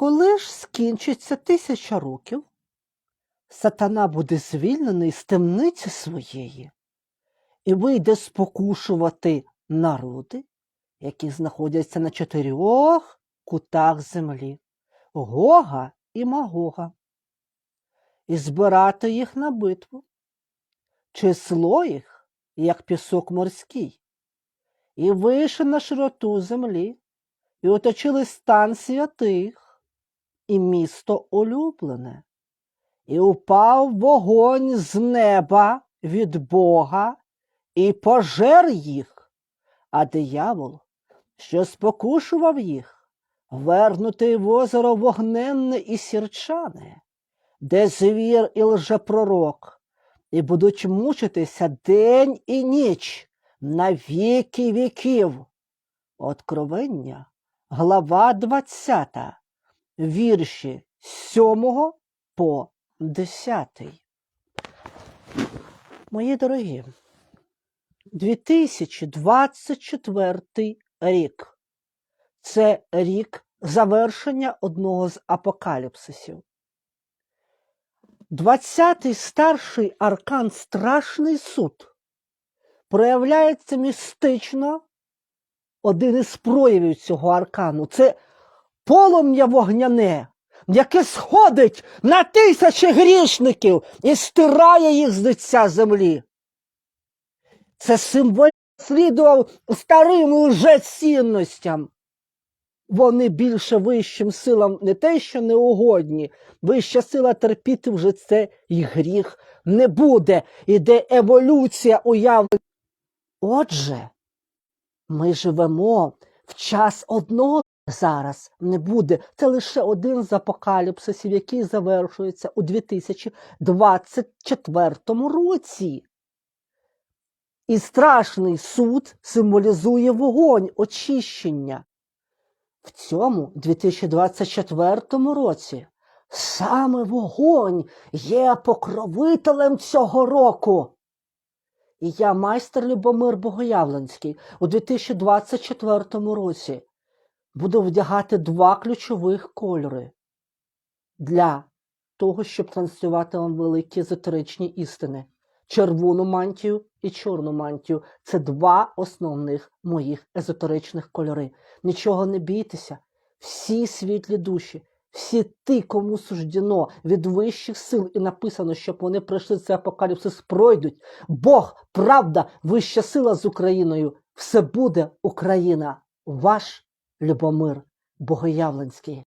Коли ж скінчиться тисяча років, сатана буде звільнений з темниці своєї і вийде спокушувати народи, які знаходяться на чотирьох кутах землі Гога і Магога, і збирати їх на битву. Число їх, як пісок морський, і вийшли на широту землі, і оточили стан святих, і місто улюблене, і упав вогонь з неба від Бога, і пожер їх, а диявол, що спокушував їх, вернутий в озеро вогненне і сірчане, де звір і лжепророк, і будуть мучитися день і ніч на віки віків. Откровення, глава 20, вірші з 7 по 10. Мої дорогі, 2024 рік це рік завершення одного з апокаліпсисів. 20-й старший аркан Страшний суд проявляється містично. Один із проявів цього аркану це полум'я вогняне, яке сходить на тисячі грішників і стирає їх з лиця землі. Це символ слідував старим лжецінностям. Вони більше вищим силам не те, що не угодні, вища сила терпіти вже це і гріх не буде. Іде еволюція уявлення. Отже, ми живемо в час одного зараз не буде. Це лише один з апокаліпсисів, який завершується у 2024 році. І страшний суд символізує вогонь, очищення. В цьому 2024 році саме вогонь є покровителем цього року. І я, майстер Любомир Богоявленський, у 2024 році буду вдягати два ключових кольори для того, щоб транслювати вам великі езотеричні істини. Червону мантію і чорну мантію це два основних моїх езотеричних кольори. Нічого не бійтеся, всі світлі душі, всі ті, кому суждено від вищих сил і написано, щоб вони пройшли цей апокаліпсис, пройдуть. Бог, правда, вища сила з Україною. Все буде Україна. Ваш Любомир Богоявленський.